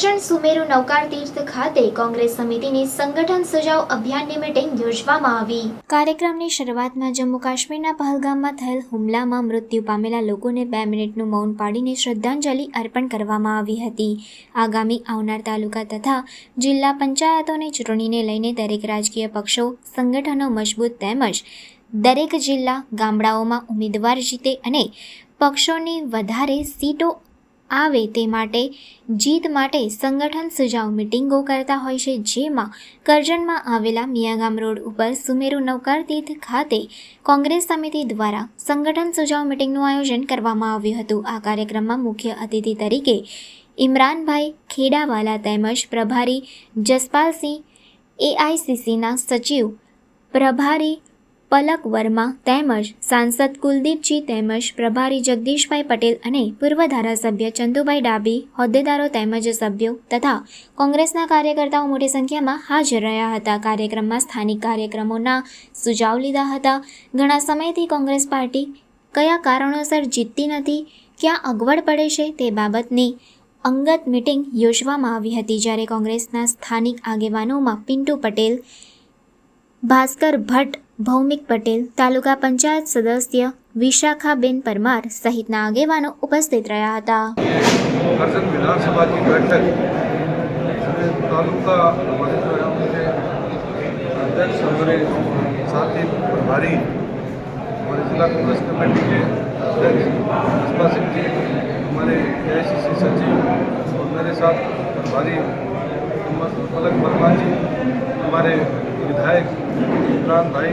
કરજણ સુમેરુ નૌકાર તીર્થ ખાતે કોંગ્રેસ સમિતિની સંગઠન સુજાવ અભિયાનની મીટિંગ યોજવામાં આવી. કાર્યક્રમની શરૂઆતમાં જમ્મુ કાશ્મીરના પહલગામમાં થયેલ હુમલામાં મૃત્યુ પામેલા લોકોને બે મિનિટનું મૌન પાડીને શ્રદ્ધાંજલિ અર્પણ કરવામાં આવી હતી. આગામી આવનાર તાલુકા તથા જિલ્લા પંચાયતોની ચૂંટણીને લઈને દરેક રાજકીય પક્ષો, સંગઠનો મજબૂત તેમજ દરેક જિલ્લા ગામડાઓમાં ઉમેદવાર જીતે અને પક્ષોની વધારે સીટો આવે તે માટે જીત માટે સંગઠન સુજાવ મિટિંગો કરતા હોય છે, જેમાં કરજણમાં આવેલા મિયાગામ રોડ ઉપર સુમેરુ નવકાર તીર્થ ખાતે કોંગ્રેસ સમિતિ દ્વારા સંગઠન સુજાવ મિટિંગનું આયોજન કરવામાં આવ્યું હતું. આ કાર્યક્રમમાં મુખ્ય અતિથિ તરીકે ઇમરાનભાઈ ખેડાવાલા તેમજ પ્રભારી જસપાલસિંહ, એઆઈસીસીના સચિવ પ્રભારી પલક વર્મા તેમજ સાંસદ કુલદીપજી તેમજ પ્રભારી જગદીશભાઈ પટેલ અને પૂર્વ ધારાસભ્ય ચંદુભાઈ ડાબી હોદ્દેદારો તેમજ સભ્યો તથા કોંગ્રેસના કાર્યકર્તાઓ મોટી સંખ્યામાં હાજર રહ્યા હતા. કાર્યક્રમમાં સ્થાનિક કાર્યક્રમોના સુઝાવ લીધા હતા. ઘણા સમયથી કોંગ્રેસ પાર્ટી કયા કારણોસર જીતતી નથી, ક્યાં અગવડ પડે છે તે બાબતની અંગત મિટિંગ યોજવામાં આવી હતી. જ્યારે કોંગ્રેસના સ્થાનિક આગેવાનોમાં પિન્ટુ પટેલ, ભાસ્કર ભટ્ટ ભૌમિક પટેલ તાલુકા પંચાયત સદસ્ય વિશાખાબેન પરમાર સહિતના આગેવાનો ઉપસ્થિત રહ્યા હતા करजन विधानसभा की बैठक इसमें तालुका हमारे जो है उनके अध्यक्ष हमारे साथी प्रभारी हमारे जिला कांग्रेस कमेटी के अध्यक्ष पुष्पा सिंह जी हमारे ए सचिव और मेरे साथ प्रभारी मोहम्मद पलक वर्मा जी हमारे विधायक इमरान भाई,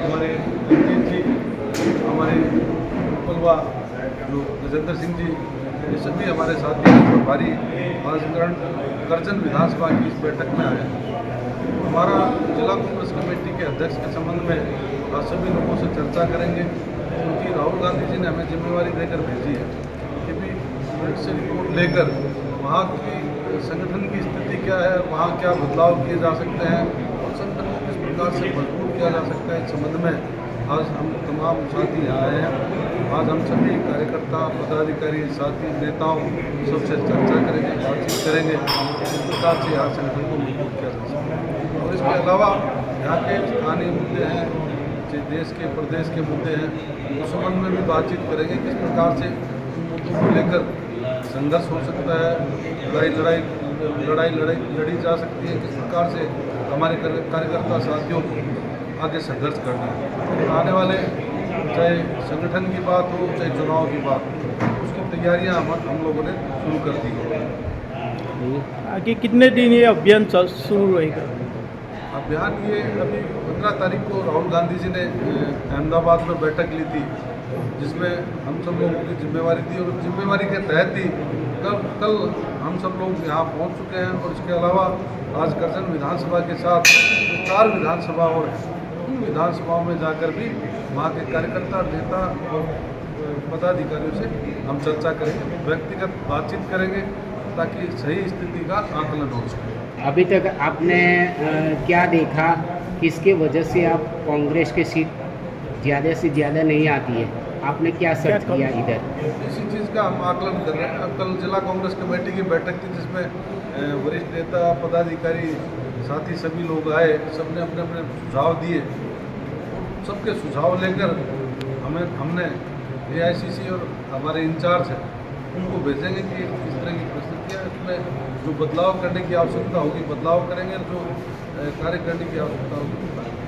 हमारे जगजीत जी, हमारे उपलवा जो गजेंद्र सिंह जी, ये सभी हमारे साथी प्रभारी महासंगरण करजन विधानसभा की इस बैठक में आए हमारा जिला कांग्रेस कमेटी के अध्यक्ष के संबंध में आज सभी लोगों से चर्चा करेंगे। क्योंकि राहुल गांधी जी ने हमें जिम्मेवारी देकर भेजी है। से लेकर वहाँ की संगठन की स्थिति क्या है, वहाँ क्या बदलाव किए जा सकते हैं और संगठन को किस प्रकार से मज़बूत किया जा सकता है इस संबंध में आज हम तमाम साथी यहाँ आए हैं। आज हम सभी कार्यकर्ता, पदाधिकारी, साथी, नेताओं सबसे चर्चा करेंगे, बातचीत करेंगे किस प्रकार से यहाँ संगठन को मज़बूत किया जा सकता है। और इसके अलावा यहाँ के स्थानीय मुद्दे हैं देश के, प्रदेश के मुद्दे हैं, उस संबंध में भी बातचीत करेंगे, किस प्रकार से मुद्दों को लेकर संघर्ष हो सकता है लड़ाई लड़ाई लड़ाई लड़ाई लड़ी जा सकती है। किस प्रकार से हमारे कार्यकर्ता साथियों को आगे संघर्ष करना है। आने वाले चाहे संगठन की बात हो चाहे चुनाव की बात हो उसकी तैयारियाँ हम हम लोगों ने शुरू कर दी हैं। आगे कितने दिन ये अभियान शुरू रहेगा? अभियान ये अभी पंद्रह तारीख को राहुल गांधी जी ने अहमदाबाद में बैठक ली थी। जिसमें हम सब लोगों की जिम्मेवारी थी और जिम्मेवारी के तहत ही कल कल हम सब लोग यहाँ पहुँच चुके हैं और इसके अलावा आज करजन विधानसभा के साथ चार विधानसभा और उन विधानसभाओं में जाकर भी वहाँ के कार्यकर्ता नेता और पदाधिकारियों से हम चर्चा करेंगे व्यक्तिगत बातचीत करेंगे ताकि सही स्थिति का आकलन हो सके। अभी तक आपने अ, क्या देखा किसके वजह से आप कांग्रेस के सीट ज़्यादा से ज़्यादा नहीं आती है। आपने क्या सर्च किया इधर? इसी चीज़ का हम आकलन कर रहे हैं। कल जिला कांग्रेस कमेटी की बैठक थी जिसमें वरिष्ठ नेता पदाधिकारी साथी सभी लोग आए सबने अपने अपने सुझाव दिए। सबके सुझाव लेकर हमें हमने एआईसीसी और हमारे इंचार्ज हैं उनको भेजेंगे कि इस तरह की परिस्थितियाँ इसमें जो बदलाव करने की आवश्यकता होगी बदलाव करेंगे जो कार्य करने की आवश्यकता होगी।